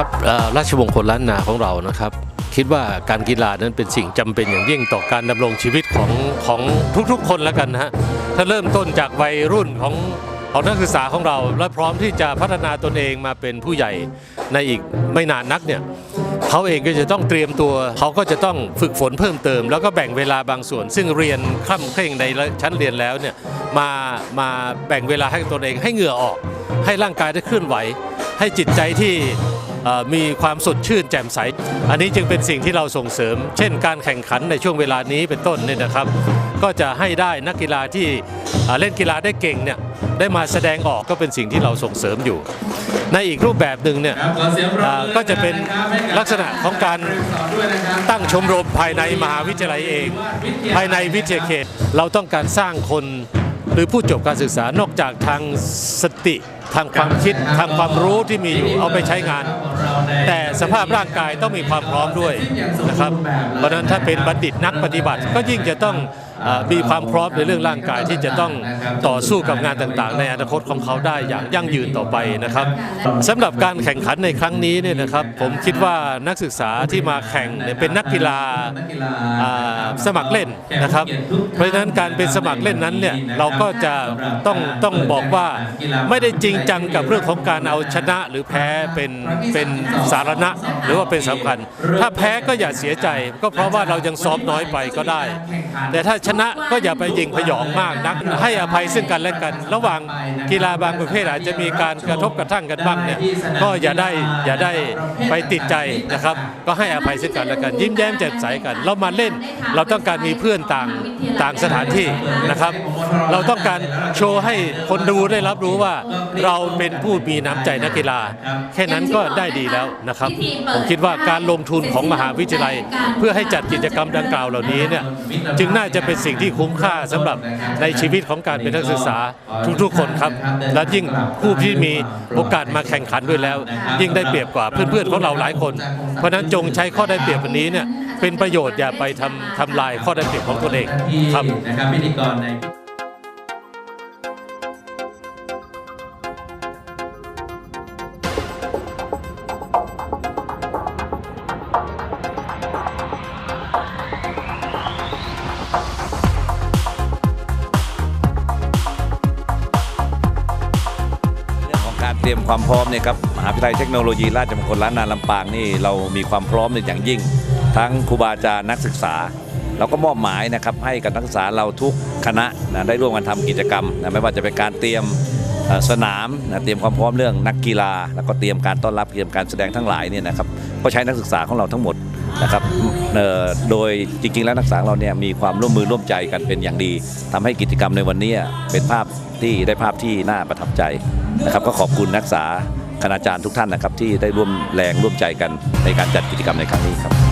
ครับราชวงศ์คนล้านนาของเรานะครับ คิดว่าการกีฬานั้นเป็นสิ่งจำเป็นอย่างยิ่งต่อการดำรงชีวิตของของทุกๆ คนแล้วกันนะฮะถ้าเริ่มต้นจากวัยรุ่นของของนักศึกษาของเรา และพร้อมที่จะพัฒนาตนเองมาเป็นผู้ใหญ่ในอีกไม่นานนักเนี่ยเขาเองก็จะต้องเตรียมตัวเขาก็จะต้องฝึกฝนเพิ่มเติม แล้วก็แบ่งเวลาบางส่วน ซึ่งเรียนคล่ำเคร่งในชั้นเรียนแล้วเนี่ยมามาแบ่งเวลาให้ตนเองให้เหงื่อออก ให้ร่างกายได้เคลื่อนไหว ให้จิตใจที่ มีความสดชื่นแจ่มใส อันนี้จึงเป็นสิ่งที่เราส่งเสริม เช่น การแข่งขันในช่วงเวลานี้เป็นต้นเนี่ยนะครับ ก็จะให้ได้นักกีฬาที่เล่นกีฬาได้เก่งเนี่ยได้มาแสดงออกก็เป็นสิ่งที่เราส่งเสริมอยู่ ในอีกรูปแบบหนึ่งเนี่ยก็จะเป็นลักษณะของการตั้งชมรมภายในมหาวิทยาลัยเอง ภายในวิทยาเขตเราต้องการสร้างคนหรือผู้จบการศึกษานอกจากทางสติ ทางความคิด ทางความรู้ที่มีอยู่เอาไปใช้งาน แต่สภาพร่างกายต้องมีความพร้อมด้วยนะครับเพราะฉะนั้นถ้าเป็นบัณฑิตนักปฏิบัติก็ยิ่งจะต้อง มีความพร้อมในเรื่องร่างกายที่จะต้องต่อสู้กับงานต่างๆ ในอนาคตของเขาได้อย่างยั่งยืนต่อไปนะครับสำหรับการแข่งขันในครั้งนี้เนี่ยนะครับ ผมคิดว่านักศึกษาที่มาแข่งเนี่ยเป็นนักกีฬาสมัครเล่นนะครับ เพราะฉะนั้นการเป็นสมัครเล่นนั้นเนี่ยเราก็จะต้องต้องบอกว่าไม่ได้จริงจังกับเรื่องของการเอาชนะหรือแพ้เป็นเป็นสาระหรือว่าเป็นสำคัญ ถ้าแพ้ก็อย่าเสียใจ ก็เพราะว่าเรายังซ้อมน้อยไปก็ได้ แต่ถ้าชชนะก็อย่าไปยิงพยองมากนัก ให้อภัยซึ่งกันและกัน ระหว่างกีฬาบางประเภทอาจจะมีการกระทบกระทั่งกันบ้างเนี่ยก็อย่าได้อย่าได้ไปติดใจนะครับ ก็ให้อภัยซึ่งกันและกัน ยิ้มแย้มแจ่มใสกัน เรามาเล่นเราต้องการมีเพื่อนต่างต่างสถานที่นะครับ เราต้องการโชว์ให้คนดูได้รับรู้ว่าเราเป็นผู้มีน้ำใจนักกีฬา แค่นั้นก็ได้ดีแล้วนะครับ ผมคิดว่าการลงทุนของมหาวิทยาลัย เพื่อให้จัดกิจกรรมดังกล่าวเหล่านี้เนี่ยจึงน่าจะเป็นสิ่งที่คุ้มค่าสำหรับในชีวิตของการเป็นนักศึกษาทุกๆคนครับ และยิ่งผู้ที่มีโอกาสมาแข่งขันด้วยแล้ว ยิ่งได้เปรียบกว่าเพื่อนๆของเราหลายคน เพราะฉะนั้นจงใช้ข้อได้เปรียบวันนี้เนี่ยเป็นประโยชน์อย่าไปทำทำลายข้อได้เปรียบของตนเองที่ครับนะครับพิธีกรใน การเตรียมความพร้อมเนี่ยครับมหาวิทยาลัยเทคโนโลยีราชมงคลล้านนาลำปางนี่เรามีความพร้อมเป็นอย่างยิ่ง ทั้งครูบาอาจารย์นักศึกษา เราก็มอบหมายนะครับให้กับนักศึกษาเราทุกคณะนะได้ร่วมกันทำกิจกรรมนะไม่ว่าจะเป็นการเตรียมสนามนะเตรียมความพร้อมเรื่องนักกีฬา แล้วก็เตรียมการต้อนรับเตรียมการแสดงทั้งหลายเนี่ยนะครับก็ใช้นักศึกษาของเราทั้งหมดนะครับโดยจริงๆ แล้วนักศึกษาเราเนี่ยมีความร่วมมือร่วมใจกันเป็นอย่างดีทำให้กิจกรรมในวันนี้เป็นภาพที่ได้ภาพที่น่าประทับใจ นะครับก็ขอบคุณนักศึกษาคณาจารย์ทุกท่านนะครับที่ได้ร่วมแรงร่วมใจกันในการจัดกิจกรรมในครั้งนี้ครับ